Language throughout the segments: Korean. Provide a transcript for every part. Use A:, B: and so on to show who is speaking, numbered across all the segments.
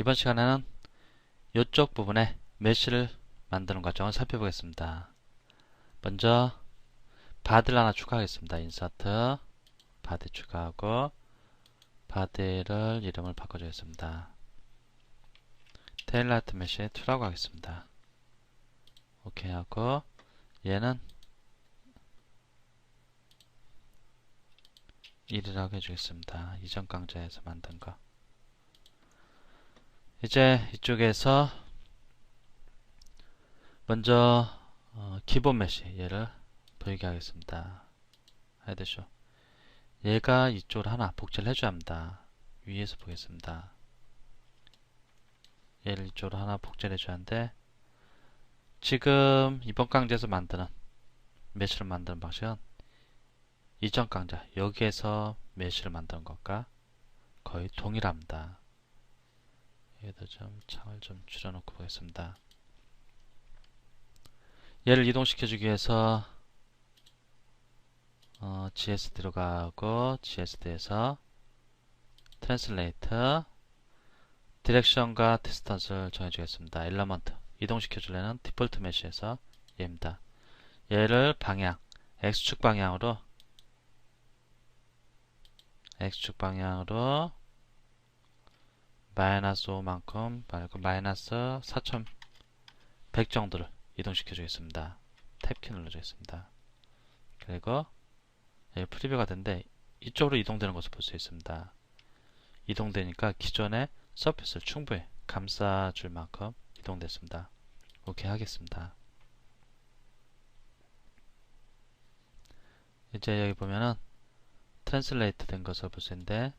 A: 이번 시간에는 이쪽 부분에 메쉬를 만드는 과정을 살펴보겠습니다. 먼저 바디를 하나 추가하겠습니다. 인서트 바디 추가하고 바디를 이름을 바꿔주겠습니다. 테일라이트 메쉬 2라고 하겠습니다. 오케이 하고 얘는 1이라고 해주겠습니다. 이전 강좌에서 만든 거. 이제 이쪽에서 먼저 어, 기본 메시 얘를 보이게 하겠습니다. 헤드쇼 얘가 이쪽으로 하나 복제를 해줘야 합니다. 위에서 보겠습니다. 얘를 이쪽으로 하나 복제를 해줘야 하는데 지금 이번 강좌에서 만드는 메시를 만드는 방식은 이전 강좌 여기에서 메시를 만드는 것과 거의 동일합니다. 여기다 좀 창을 좀 줄여놓고 보겠습니다. 얘를 이동시켜주기 위해서 어, GSD로 가고 GSD에서 트랜슬레이터 디렉션과 디스턴스를 정해주겠습니다. 엘러먼트 이동시켜줄래는 디폴트 메시에서 얘입니다. 얘를 방향 X축 방향으로 X축 방향으로 마이너스 5만큼 말고 마이너스 4100 정도를 이동시켜 주겠습니다. 탭키 눌러 주겠습니다. 그리고 예, 프리뷰가 된데 이쪽으로 이동되는 것을 볼 수 있습니다. 이동되니까 기존의 서피스를 충분히 감싸줄 만큼 이동됐습니다. 오케이 하겠습니다. 이제 여기 보면은 트랜슬레이트 된 것을 볼 수 있는데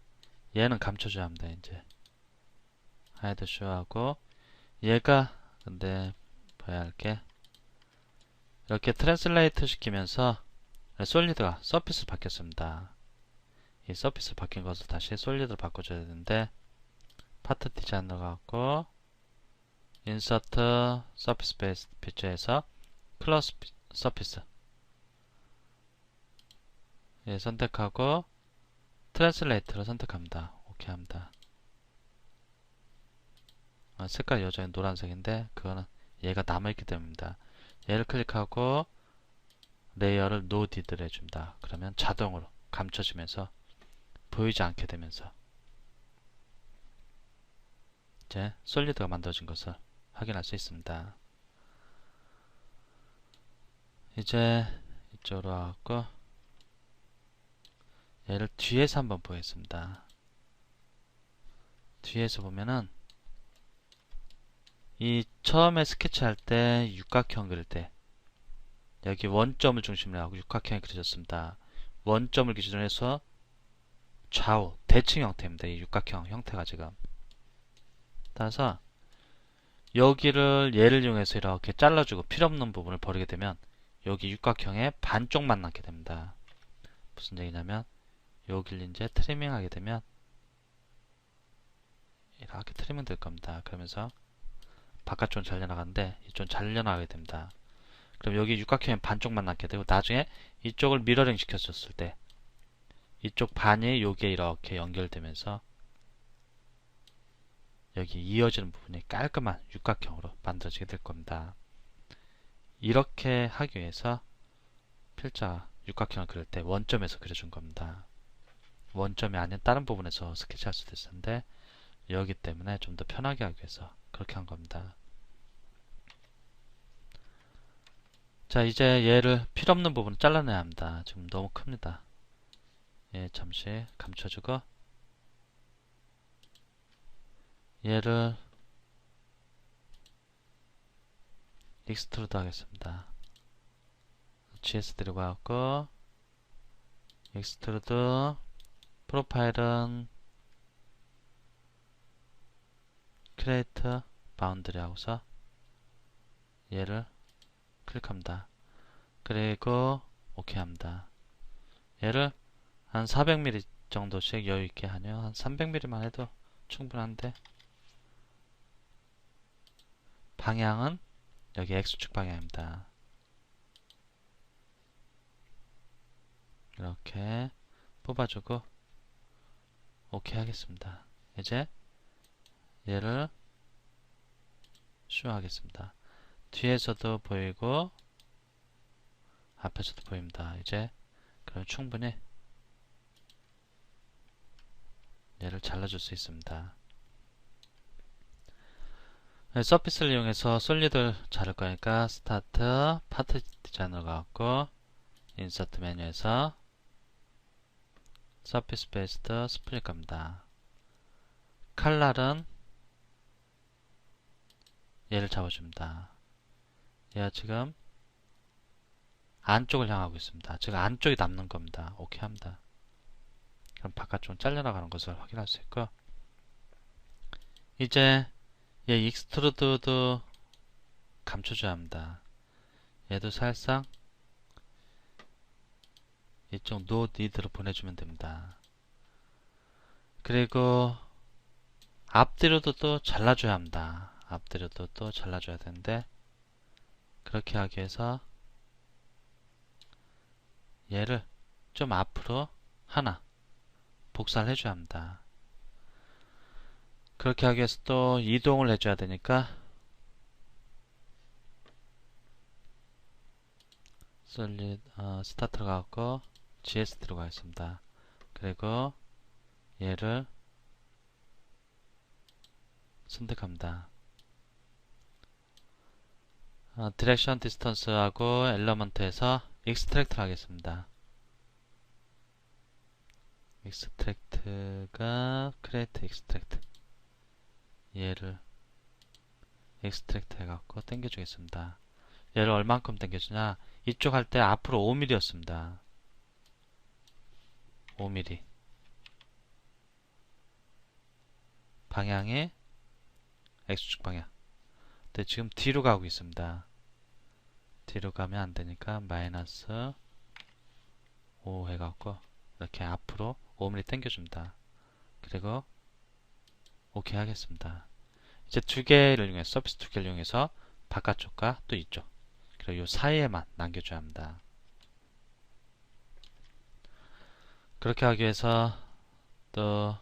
A: 얘는 감춰줘야 합니다. 이제 하이드 쇼하고 얘가 근데 봐야 할게 이렇게 트랜슬레이트 시키면서 솔리드가 서피스 바뀌었습니다. 이 서피스 바뀐 것을 다시 솔리드로 바꿔줘야 되는데 파트 디자인으로 가고 인서트 서피스 베이스 피처에서 클러스 서피스 예, 선택하고 트랜슬레이트를 선택합니다. 오케이 합니다. 아, 색깔 여전히 노란색인데 그거는 얘가 남아있기 때문입니다. 얘를 클릭하고 레이어를 노 디드를 해줍니다. 그러면 자동으로 감춰지면서 보이지 않게 되면서 이제 솔리드가 만들어진 것을 확인할 수 있습니다. 이제 이쪽으로 와고 얘를 뒤에서 한번 보겠습니다. 뒤에서 보면은 이 처음에 스케치할 때 육각형 그릴 때 여기 원점을 중심으로 하고 육각형이 그려졌습니다. 원점을 기준으로 해서 좌우 대칭 형태입니다. 이 육각형 형태가 지금 따라서 여기를 얘를 이용해서 이렇게 잘라주고 필요없는 부분을 버리게 되면 여기 육각형의 반쪽만 남게 됩니다. 무슨 얘기냐면 여기를 이제 트리밍 하게 되면 이렇게 트리밍 될 겁니다. 그러면서 바깥쪽은 잘려나가는데 이쪽은 잘려나가게 됩니다. 그럼 여기 육각형의 반쪽만 남게 되고 나중에 이쪽을 미러링 시켰었을 때 이쪽 반이 여기에 이렇게 연결되면서 여기 이어지는 부분이 깔끔한 육각형으로 만들어지게 될 겁니다. 이렇게 하기 위해서 필자 육각형을 그릴 때 원점에서 그려준 겁니다. 원점이 아닌 다른 부분에서 스케치할 수도 있었는데 여기 때문에 좀 더 편하게 하기 위해서 그렇게 한 겁니다. 자 이제 얘를 필요없는 부분을 잘라내야 합니다. 지금 너무 큽니다. 예, 잠시 감춰주고 얘를 익스트루드 하겠습니다. GS 들고 왔고 익스트루드 프로파일은 크레이트 바운드리 하고서 얘를 클릭합니다. 그리고 오케이 합니다. 얘를 한 400mm 정도씩 여유있게 하냐 한 300mm만 해도 충분한데 방향은 여기 X축 방향입니다. 이렇게 뽑아주고 오케이 하겠습니다. 이제 얘를 쇼하겠습니다. 뒤에서도 보이고 앞에서도 보입니다. 이제 그럼 충분히 얘를 잘라줄 수 있습니다. 네, 서피스를 이용해서 솔리드를 자를 거니까 스타트 파트 디자인으로 가고 인서트 메뉴에서 서피스 베이스드 스플릿 갑니다. 칼날은 얘를 잡아줍니다. 얘가 지금 안쪽을 향하고 있습니다. 즉 안쪽이 남는 겁니다. 오케이 합니다. 그럼 바깥쪽은 잘려나가는 것을 확인할 수 있고 이제 얘 익스트루드도 감춰줘야 합니다. 얘도 살짝 이쪽 노 니드로 보내주면 됩니다. 그리고 앞뒤로도 또 잘라줘야 합니다. 앞뒤로도 또 잘라줘야 되는데 그렇게 하기 위해서 얘를 좀 앞으로 하나 복사를 해줘야 합니다. 그렇게 하기 위해서 또 이동을 해줘야 되니까 솔리드 어, 스타트 들어가고 GS 들어가겠습니다. 그리고 얘를 선택합니다. 어, 디렉션 디스턴스하고 엘러먼트에서 익스트랙트를 하겠습니다. 익스트랙트가 크레이트 익스트랙트 얘를 익스트랙트 해갖고 당겨주겠습니다. 얘를 얼만큼 당겨주냐 이쪽 할 때 앞으로 5mm 였습니다. 5mm 방향이 X축 방향 근데 지금 뒤로 가고 있습니다. 뒤로 가면 안 되니까 마이너스 5 해갖고 이렇게 앞으로 5mm 당겨줍니다. 그리고 오케이 하겠습니다. 이제 두 개를 이용해서 서비스 두 개를 이용해서 바깥쪽과 또 이쪽 그리고 이 사이에만 남겨줘야 합니다. 그렇게 하기 위해서 또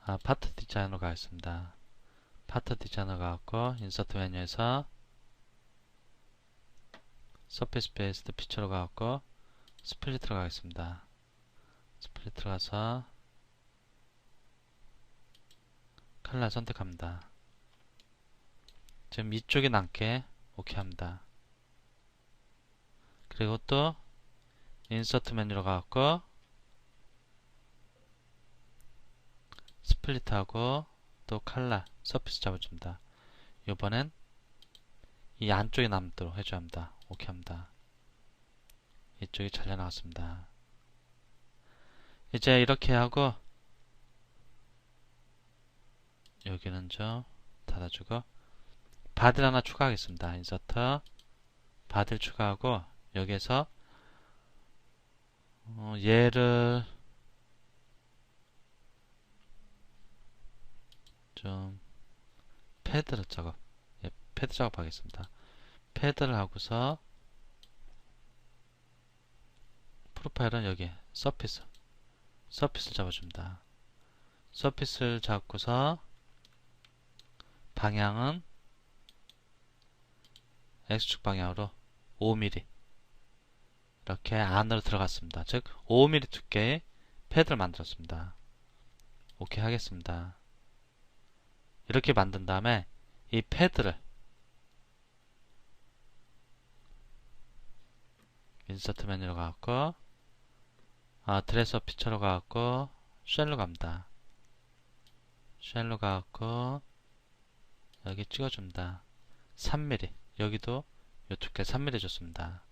A: 아, 파트 디자인으로 가겠습니다. 파트 디자인으로 가고 인서트 메뉴에서 서피스 베이스드 피처로 가고 스플릿 들어가겠습니다. 스플릿 들어가서 칼라 선택합니다. 지금 이쪽에 남게 오케이 합니다. 그리고 또 인서트 메뉴로 가고 스플릿하고 또 칼라 서피스 잡아줍니다. 이번엔 이 안쪽에 남도록 해줘야 합니다. 오케이 합니다. 이쪽이 잘려 나왔습니다. 이제 이렇게 하고 여기는 좀 닫아주고 바딜 하나 추가하겠습니다. 인서트 바딜 추가하고 여기에서 어, 얘를 좀 패드를 작업 예, 패드 작업하겠습니다. 패드를 하고서 프로파일은 여기 서피스 서피스를 잡아줍니다. 서피스를 잡고서 방향은 X축 방향으로 5mm 이렇게 안으로 들어갔습니다. 즉 5mm 두께의 패드를 만들었습니다. 오케이 하겠습니다. 이렇게 만든 다음에 이 패드를 인서트 메뉴로 가고 아, 드레서 피처로 가고 쉘로 갑니다. 쉘로 가고 여기 찍어줍니다. 3mm 여기도 요 두께 3mm 줬습니다.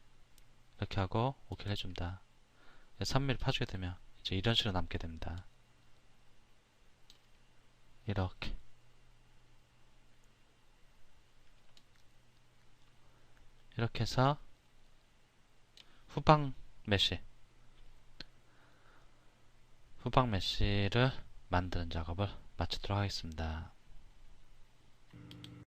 A: 이렇게 하고 오케이 해줍니다. 3mm 파주게 되면 이제 이런 식으로 남게 됩니다. 이렇게 이렇게 해서 후방 메시 후방 메시를 만드는 작업을 마치도록 하겠습니다.